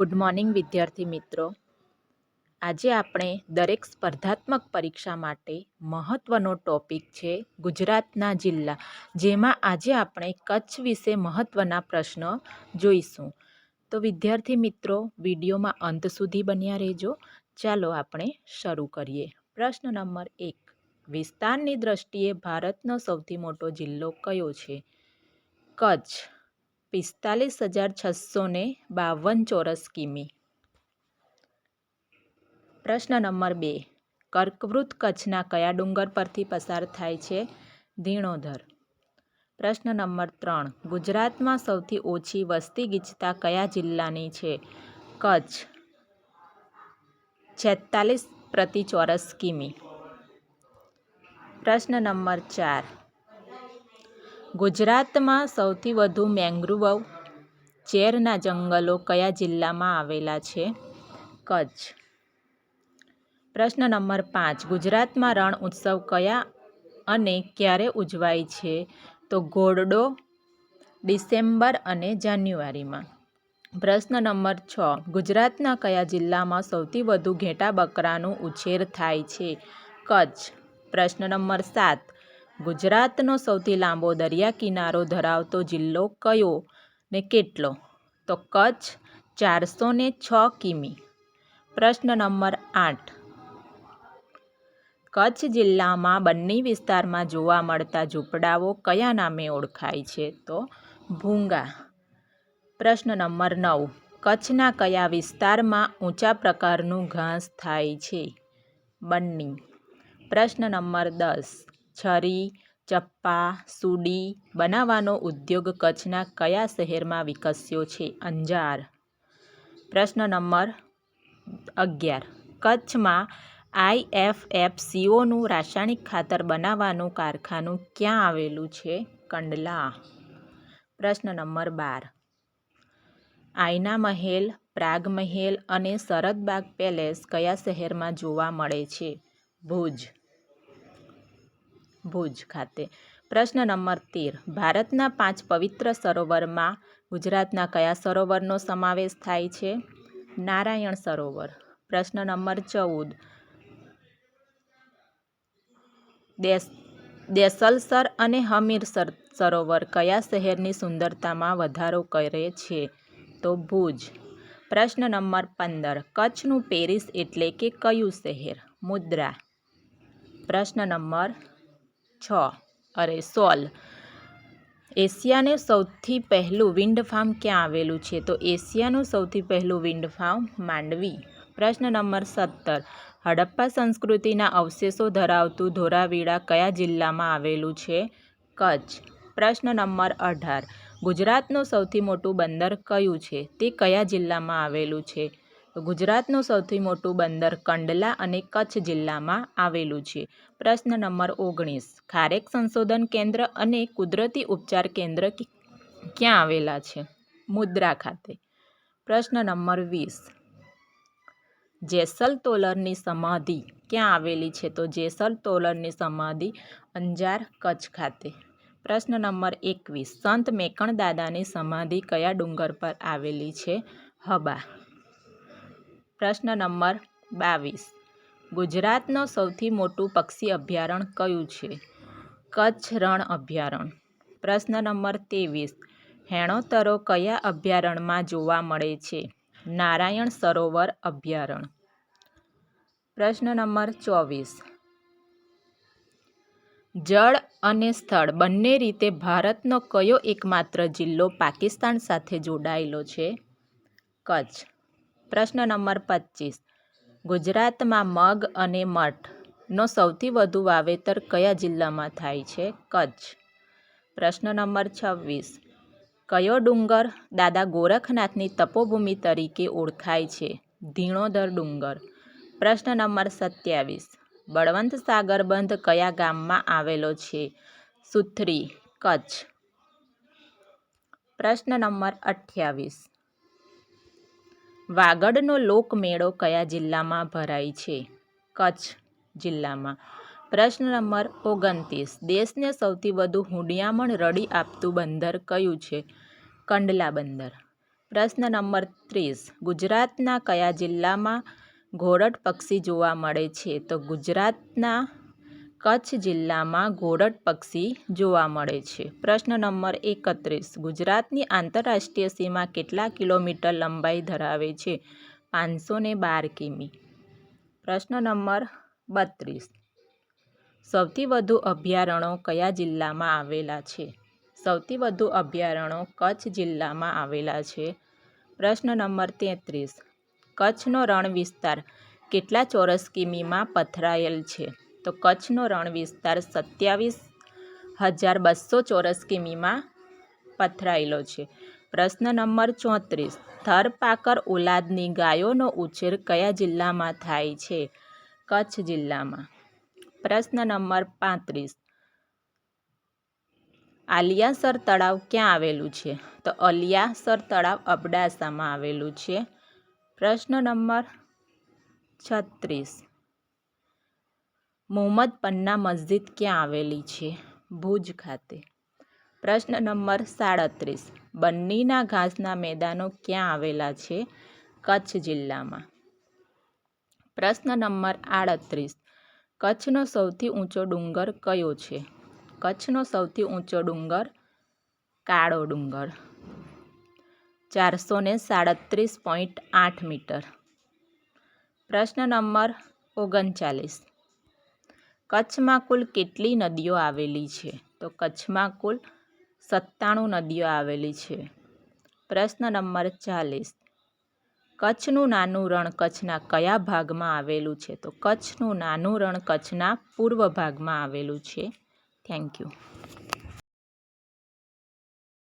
Good morning વિદ્યાર્થી મિત્રો. આજે આપણે દરેક સ્પર્ધાત્મક પરીક્ષા માટે મહત્ત્વનો ટોપિક છે ગુજરાતના જિલ્લા. જેમાં આજે આપણે કચ્છ વિશે મહત્ત્વના પ્રશ્નો જોઈશું. તો વિદ્યાર્થી મિત્રો, વિડીયોમાં અંત સુધી બન્યા રહેજો. ચાલો આપણે શરૂ કરીએ. પ્રશ્ન નંબર એક. વિસ્તારની દ્રષ્ટિએ ભારતનો સૌથી મોટો જિલ્લો કયો છે? કચ્છ. પિસ્તાલીસ હજાર છસો ને બાવન ચોરસ કિમી. પ્રશ્ન નંબર બે. કર્કવૃત કચ્છના કયા ડુંગર પરથી પસાર થાય છે? ધીણોધર. પ્રશ્ન નંબર ત્રણ. ગુજરાતમાં સૌથી ઓછી વસ્તી ગીચતા કયા જિલ્લાની છે? કચ્છ છેતાલીસ પ્રતિ ચોરસ કિમી. પ્રશ્ન નંબર ચાર. ગુજરાતમાં સૌથી વધુ મેંગ્રુવ ચેરના જંગલો કયા જિલ્લામાં આવેલા છે? કચ્છ. પ્રશ્ન નંબર પાંચ. ગુજરાતમાં રણ ઉત્સવ કયા અને ક્યારે ઉજવાય છે? તો ઘોરડો, ડિસેમ્બર અને જાન્યુઆરીમાં. પ્રશ્ન નંબર છ. ગુજરાતના કયા જિલ્લામાં સૌથી વધુ ઘેટા બકરાનું ઉછેર થાય છે? કચ્છ. પ્રશ્ન નંબર સાત. ગુજરાતનો સૌથી લાંબો દરિયા કિનારો ધરાવતો જિલ્લો કયો ને કેટલો? તો કચ્છ ચારસો ને છ કિમી. પ્રશ્ન નંબર આઠ. કચ્છ જિલ્લામાં બન્ની વિસ્તારમાં જોવા મળતા ઝૂંપડાઓ કયા નામે ઓળખાય છે? તો ભૂંગા. પ્રશ્ન નંબર નવ. કચ્છના કયા વિસ્તારમાં ઊંચા પ્રકારનું ઘાસ થાય છે? બન્ની. પ્રશ્ન નંબર દસ. છરી ચપ્પા, સુડી બનાવવાનો ઉદ્યોગ કચ્છના કયા શહેરમાં વિકસ્યો છે? અંજાર. પ્રશ્ન નંબર અગિયાર. કચ્છમાં આઈએફએફસીઓનું રાસાયણિક ખાતર બનાવવાનું કારખાનું ક્યાં આવેલું છે? કંડલા. પ્રશ્ન નંબર બાર. આયના મહેલ પ્રાગ મહેલ અને શરદબાગ પેલેસ કયા શહેરમાં જોવા મળે છે? ભુજ. ભુજ ખાતે. પ્રશ્ન નંબર તેર. ભારતના પાંચ પવિત્ર સરોવરમાં ગુજરાતના કયા સરોવરનો સમાવેશ થાય છે? નારાયણ સરોવર. પ્રશ્ન નંબર ચૌદ. દેસ, દેસલસર અને હમીરસર સરોવર કયા શહેરની સુંદરતામાં વધારો કરે છે? તો ભુજ. પ્રશ્ન નંબર પંદર. કચ્છનું પેરિસ એટલે કે કયું શહેર? મુદ્રા. પ્રશ્ન નંબર છ. અરે, સોલ. એશિયાને સૌથી પહેલું વિન્ડ ફાર્મ ક્યાં આવેલું છે? તો એશિયાનું સૌથી પહેલું વિન્ડ ફાર્મ માંડવી. પ્રશ્ન નંબર સત્તર. હડપ્પા સંસ્કૃતિના અવશેષો ધરાવતું ધોરાવીરા કયા જિલ્લામાં આવેલું છે? કચ્છ. પ્રશ્ન નંબર અઢાર. ગુજરાતનું સૌથી મોટું બંદર કયું છે? તે કયા જિલ્લામાં આવેલું છે? ગુજરાતનું સૌથી મોટું બંદર કંડલા અને કચ્છ જિલ્લામાં આવેલું છે. પ્રશ્ન નંબર ઓગણીસ. ખારેક સંશોધન કેન્દ્ર અને કુદરતી ઉપચાર કેન્દ્ર ક્યાં આવેલા છે? મુદ્રા ખાતે. પ્રશ્ન નંબર વીસ. જેસલ તોલરની સમાધિ ક્યાં આવેલી છે? તો જેસલ તોલરની સમાધિ અંજાર, કચ્છ ખાતે. પ્રશ્ન નંબર એકવીસ. સંત મેકણ દાદાની સમાધિ કયા ડુંગર પર આવેલી છે? હબા. પ્રશ્ન નંબર બાવીસ. ગુજરાતનો સૌથી મોટું પક્ષી અભયારણ્ય કયું છે? કચ્છ રણ અભયારણ્ય પ્રશ્ન નંબર ત્રેવીસ. હેણોતરો કયા અભયારણ્યમાં જોવા મળે છે? નારાયણ સરોવર અભયારણ્ય પ્રશ્ન નંબર ચોવીસ. જળ અને સ્થળ બંને રીતે ભારતનો કયો એકમાત્ર જિલ્લો પાકિસ્તાન સાથે જોડાયેલો છે? કચ્છ. પ્રશ્ન નંબર પચીસ. ગુજરાતમાં મગ અને મઠનો સૌથી વધુ વાવેતર કયા જિલ્લામાં થાય છે? કચ્છ. પ્રશ્ન નંબર છવ્વીસ. કયો ડુંગર દાદા ગોરખનાથની તપોભૂમિ તરીકે ઓળખાય છે? ધીણોધર ડુંગર. પ્રશ્ન નંબર સત્યાવીસ. બળવંત સાગર બંધ કયા ગામમાં આવેલો છે? સુથરી, કચ્છ. પ્રશ્ન નંબર અઠ્યાવીસ. વાગડનો લોકમેળો કયા જિલ્લામાં ભરાય છે? કચ્છ જિલ્લામાં. પ્રશ્ન નંબર ઓગણત્રીસ. દેશને સૌથી વધુ હુંડિયામણ રડી આપતું બંદર કયું છે? કંડલા બંદર. પ્રશ્ન નંબર ત્રીસ. ગુજરાતના કયા જિલ્લામાં ઘોરટ પક્ષી જોવા મળે છે? તો ગુજરાતના કચ્છ જિલ્લામાં ઘોડટ પક્ષી જોવા મળે છે. પ્રશ્ન નંબર એકત્રીસ. ગુજરાતની આંતરરાષ્ટ્રીય સીમા કેટલા કિલોમીટર લંબાઈ ધરાવે છે? પાંચસો ને બાર કિમી. પ્રશ્ન નંબર બત્રીસ. સૌથી વધુ અભયારણ્યો કયા જિલ્લામાં આવેલા છે? સૌથી વધુ અભયારણ્યો કચ્છ જિલ્લામાં આવેલા છે. પ્રશ્ન નંબર તેત્રીસ. કચ્છનો રણ વિસ્તાર કેટલા ચોરસ કિમીમાં પથરાયેલ છે? તો કચ્છનો રણ વિસ્તાર સત્યાવીસ હજાર બસો ચોરસ કિમીમાં પથરાયેલો છે. પ્રશ્ન નંબર ચોત્રીસ. થરપાકર ઓલાદની ગાયોનો ઉછેર કયા જિલ્લામાં થાય છે? કચ્છ જિલ્લામાં. પ્રશ્ન નંબર પાંત્રીસ. આલિયાસર તળાવ ક્યાં આવેલું છે? તો અલિયાસર તળાવ અબડાસામાં આવેલું છે. પ્રશ્ન નંબર છત્રીસ. મોહમ્મદ પન્ના મસ્જિદ ક્યાં આવેલી છે? ભુજ ખાતે. પ્રશ્ન નંબર સાડત્રીસ. બન્નીના ઘાસના મેદાનો ક્યાં આવેલા છે? કચ્છ જિલ્લામાં. પ્રશ્ન નંબર આડત્રીસ. કચ્છનો સૌથી ઊંચો ડુંગર કયો છે? કચ્છનો સૌથી ઊંચો ડુંગર કાળો ડુંગર. ચારસો ને સાડત્રીસ પોઈન્ટ આઠ મીટર. પ્રશ્ન નંબર ઓગણચાલીસ. કચ્છમાં કુલ કેટલી નદીઓ આવેલી છે? તો કચ્છમાં કુલ સત્તાણું નદીઓ આવેલી છે. પ્રશ્ન નંબર ચાલીસ. કચ્છનું નાનું રણ કચ્છના કયા ભાગમાં આવેલું છે? તો કચ્છનું નાનું રણ કચ્છના પૂર્વ ભાગમાં આવેલું છે. Thank you